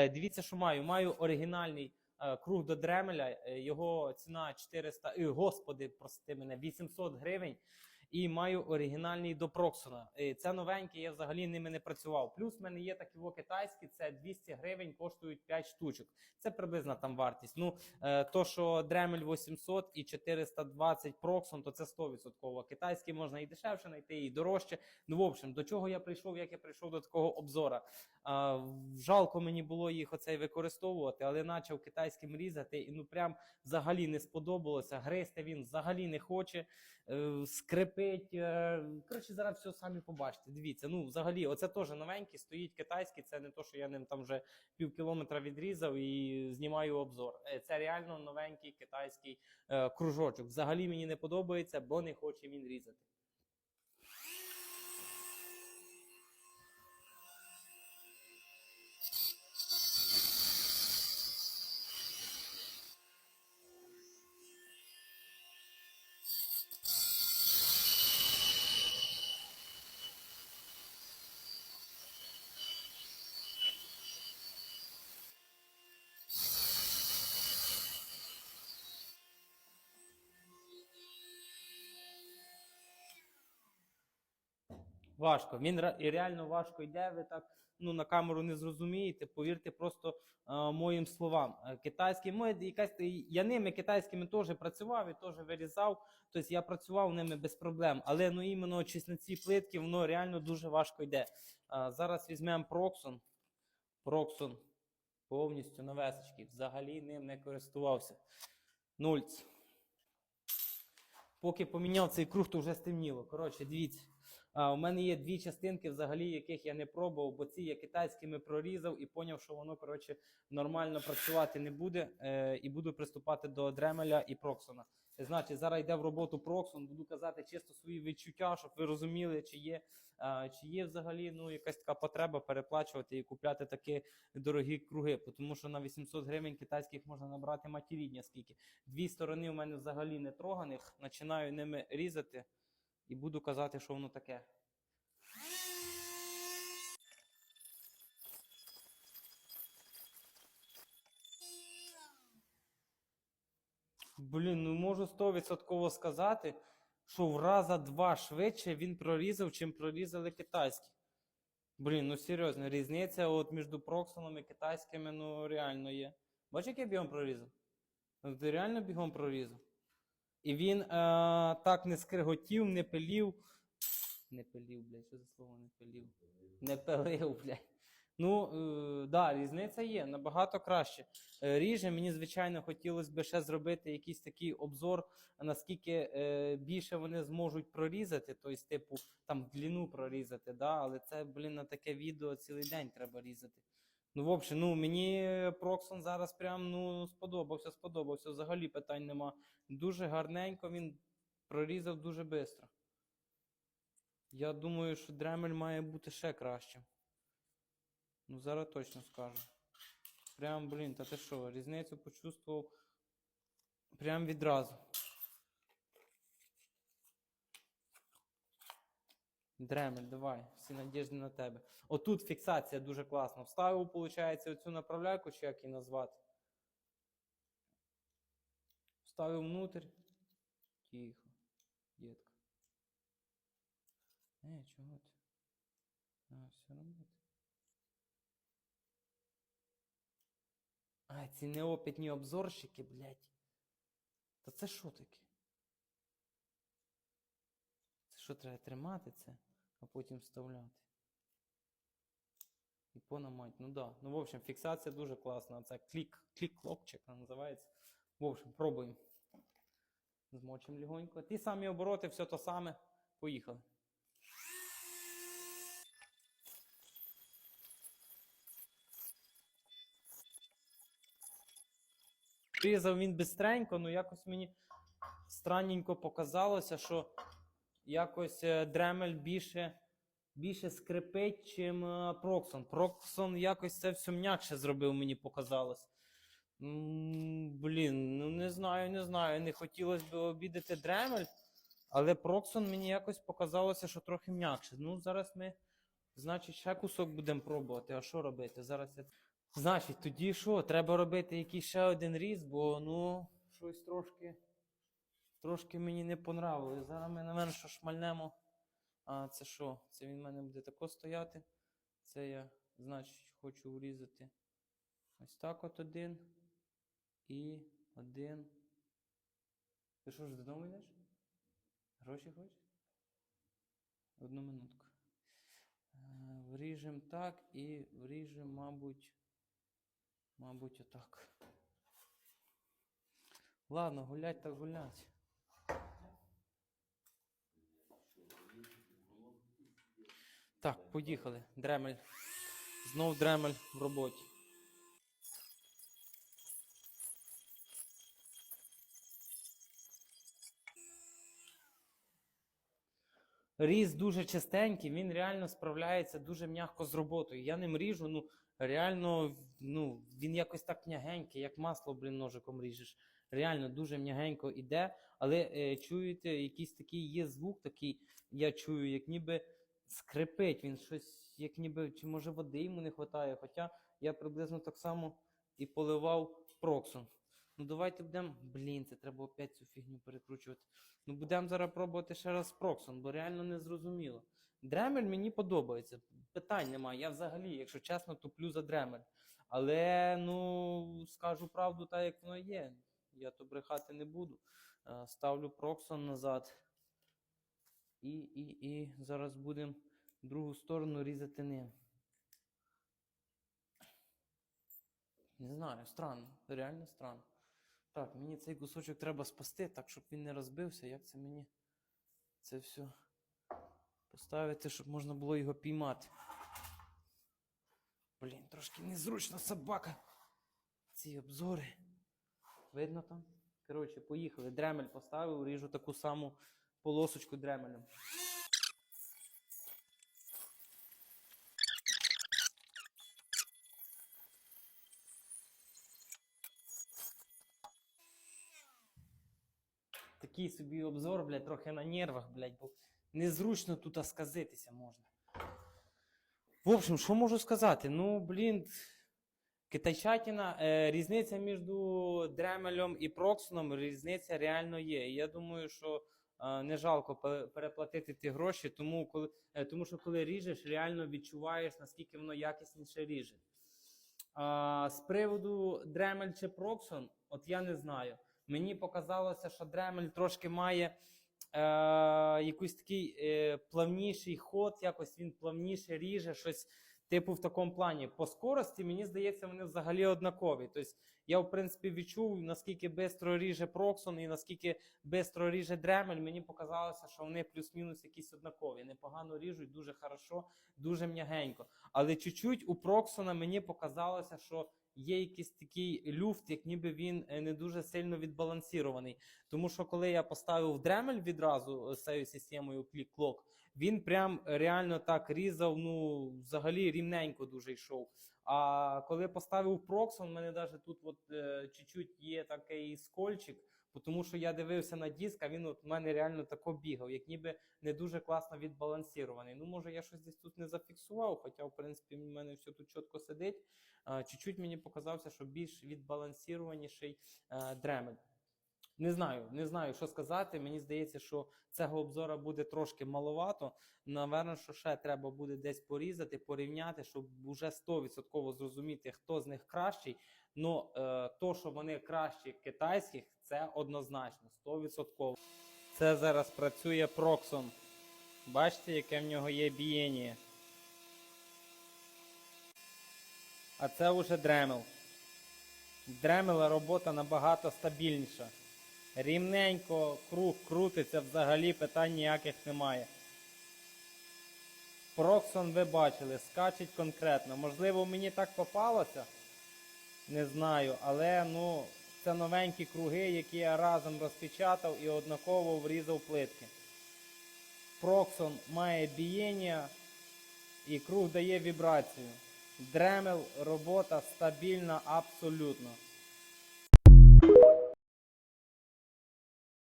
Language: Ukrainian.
Е, Дивіться, що маю. Маю оригінальний е, круг до Дремеля. Е, Його ціна 400, е, господи, прости мене, 800 гривень. І маю оригінальний до Проксона. Е, Це новенький, я взагалі ними не працював. Плюс в мене є такі китайські, це 200 гривень, коштують 5 штучок. Це приблизна там вартість. Ну, е, то, що Дремель 800 і 420 Проксон, то це 100%. Китайський можна і дешевше знайти, і дорожче. Ну, в общем, до чого я прийшов, як я прийшов до такого обзора. А, жалко мені було їх оцей використовувати, але почав китайським різати, і ну прям взагалі не сподобалося. Гризти він взагалі не хоче, е, скрипить. Е, коротше, зараз все самі побачите. Дивіться, ну взагалі, оце теж новенький, стоїть китайський. Це не то, що я ним там вже пів кілометра відрізав і знімаю обзор. Е, Це реально новенький китайський е, кружочок. Взагалі мені не подобається, бо не хоче він різати. Важко. Він і реально важко йде. Ви так ну на камеру не зрозумієте. Повірте просто е, моїм словам. Е, Китайський моє якась я ними китайськими теж працював і теж вирізав. Тобто я працював ними без проблем. Але ну іменно чись на ці плитки воно реально дуже важко йде. Е, зараз візьмемо Проксон. Проксон повністю новесечки. Взагалі ним не користувався. Нульц. Поки поміняв цей круг, то вже стемніло. Коротше, дивіться. А, у мене є дві частинки, взагалі, яких я не пробував, бо ці я китайськими прорізав і поняв, що воно коротше, нормально працювати не буде. Е, і буду приступати до Дремеля і Проксона. Значить, зараз йде в роботу Проксон, буду казати чисто свої відчуття, щоб ви розуміли, чи є, е, чи є взагалі ну, якась така потреба переплачувати і купляти такі дорогі круги. Тому що на 800 гривень китайських можна набрати матірідня скільки. Дві сторони у мене взагалі не троганих. Починаю ними різати і буду казати, що воно таке. Блін, ну можу 100% сказати, що в раза два швидше він прорізав, чим прорізали китайські. Блін, ну серйозно, різниця от між Проксоном і китайськими, ну реально є. Бачиш, як я бігом прорізав? Ти реально бігом прорізав. І він е, так не скриготів, не пилів. Не пилів, блядь, що за слово не пилів? Не пилив, блядь. Ну, е, да, різниця є, набагато краще. Е, ріже, мені, звичайно, хотілося б ще зробити якийсь такий обзор, наскільки е, більше вони зможуть прорізати, тобто, типу, там длину прорізати, да? але це, блін, на таке відео цілий день треба різати. Ну, в общем, ну, мені Проксон зараз прям ну, сподобався, сподобався. Взагалі питань нема. Дуже гарненько він прорізав дуже швидко. Я думаю, що Дремель має бути ще кращим. Ну, зараз точно скажу. Прям, блін, та ти що, різницю почувствував прям відразу. Дремель, давай, всі надіжди на тебе. Отут фіксація дуже класна. Вставив, виходить, оцю направляйку, чи як її назвати. Вставив внутрь. Тихо. Дітка. Е, чого ти? А, все робити. А, ці неопитні обзорщики, блядь. Та це що таке? Це що треба тримати це, а потім вставляти? І понамать. Ну да. Ну, в общем, фіксація дуже класна. Це клік, клік-клокчик називається. В общем, пробуємо. Змочимо легонько. Ті самі обороти, все то саме. Поїхали. Різав він бистренько, ну якось мені странненько показалося, що якось е, Дремель більше, більше скрипить, чим е, Проксон. Проксон якось це все м'якше зробив, мені показалось. Блін, ну не знаю, не знаю. Не хотілося б обідати Дремель, але Проксон мені якось показалося, що трохи м'якше. Ну, зараз ми, значить, ще кусок будемо пробувати. А що робити? Зараз я Значить, тоді що? Треба робити якийсь ще один різ, бо ну, щось трошки. Трошки мені не понравилось. Зараз ми, напевно, що шмальнемо. А це що? Це він в мене буде тако стояти. Це я, значить, хочу врізати ось так от один. І один. Ти що ж додому йдеш? Гроші хочеш? Одну минутку. Е, Вріжем так і вріжем, мабуть, мабуть, отак. Ладно, гулять так гулять. Так, поїхали. Дремель. Знов дремель в роботі. Різ дуже чистенький, він реально справляється дуже м'яко з роботою. Я ним ріжу, ну реально, ну, він якось так м'ягенький, як масло, блін, ножиком ріжеш. Реально дуже м'ягенько іде, але е, чуєте, якийсь такий є звук, такий, я чую, як ніби скрипить. Він щось, як ніби, чи може води йому не вистачає. Хоча я приблизно так само і поливав проксом. Ну давайте будемо. Блін, це треба опять цю фігню перекручувати. Ну, будемо зараз пробувати ще раз Проксон, бо реально не зрозуміло. Дремель мені подобається. Питань немає. Я взагалі, якщо чесно, туплю за дремель. Але ну, скажу правду, так як воно є. Я то брехати не буду. Е, Ставлю Проксон назад. І, і, і зараз будемо другу сторону різати ним. Не знаю, странно, реально странно. Так, мені цей кусочок треба спасти, так, щоб він не розбився. Як це мені це все поставити, щоб можна було його піймати? Блін, трошки незручно собака. Ці обзори. Видно там? Коротше, поїхали. Дремель поставив, ріжу таку саму полосочку дремелем. Такий собі обзор, блядь, трохи на нервах, блядь, бо незручно тут сказитися можна. В общем, що можу сказати? Ну, блін, китайчатина, е, різниця між Дремелем і Проксоном, різниця реально є. І я думаю, що не жалко переплатити ті гроші, тому, коли, е, тому що коли ріжеш, реально відчуваєш, наскільки воно якісніше ріже. А, з приводу Дремель чи Проксон, от я не знаю. Мені показалося, що Дремель трошки має е, якийсь такий е, плавніший ход, якось він плавніше ріже, щось типу в такому плані. По скорості, мені здається, вони взагалі однакові. Тобто я, в принципі, відчув, наскільки швидко ріже Проксон і наскільки швидко ріже Дремель. Мені показалося, що вони плюс-мінус якісь однакові. Непогано ріжуть, дуже хорошо, дуже м'ягенько. Але чуть-чуть у Проксона мені показалося, що є якийсь такий люфт, як ніби він е, не дуже сильно відбалансірований. Тому що коли я поставив Дремель відразу з цією системою клік-клок, він прям реально так різав, ну взагалі рівненько дуже йшов. А коли поставив Проксон, в мене навіть тут от, е, чуть-чуть є такий скольчик, тому що я дивився на диск, а він от в мене реально тако бігав, як ніби не дуже класно відбалансірований. Ну, може, я щось десь тут не зафіксував, хоча, в принципі, в мене все тут чітко сидить. Чуть-чуть мені показався, що більш відбалансірованіший е, дремель. Не знаю, не знаю, що сказати. Мені здається, що цього обзора буде трошки маловато. Наверно, що ще треба буде десь порізати, порівняти, щоб вже 100% зрозуміти, хто з них кращий. Ну, е, то, що вони кращі китайських, це однозначно, 100%. Це зараз працює Проксон. Бачите, яке в нього є бієння. А це вже дремел. Дремела робота набагато стабільніша. Рівненько, круг крутиться, взагалі питань ніяких немає. Проксон ви бачили, скачить конкретно. Можливо, мені так попалося. Не знаю, але ну, це новенькі круги, які я разом розпечатав і однаково врізав плитки. Проксон має бієння і круг дає вібрацію. Дремел робота стабільна абсолютно.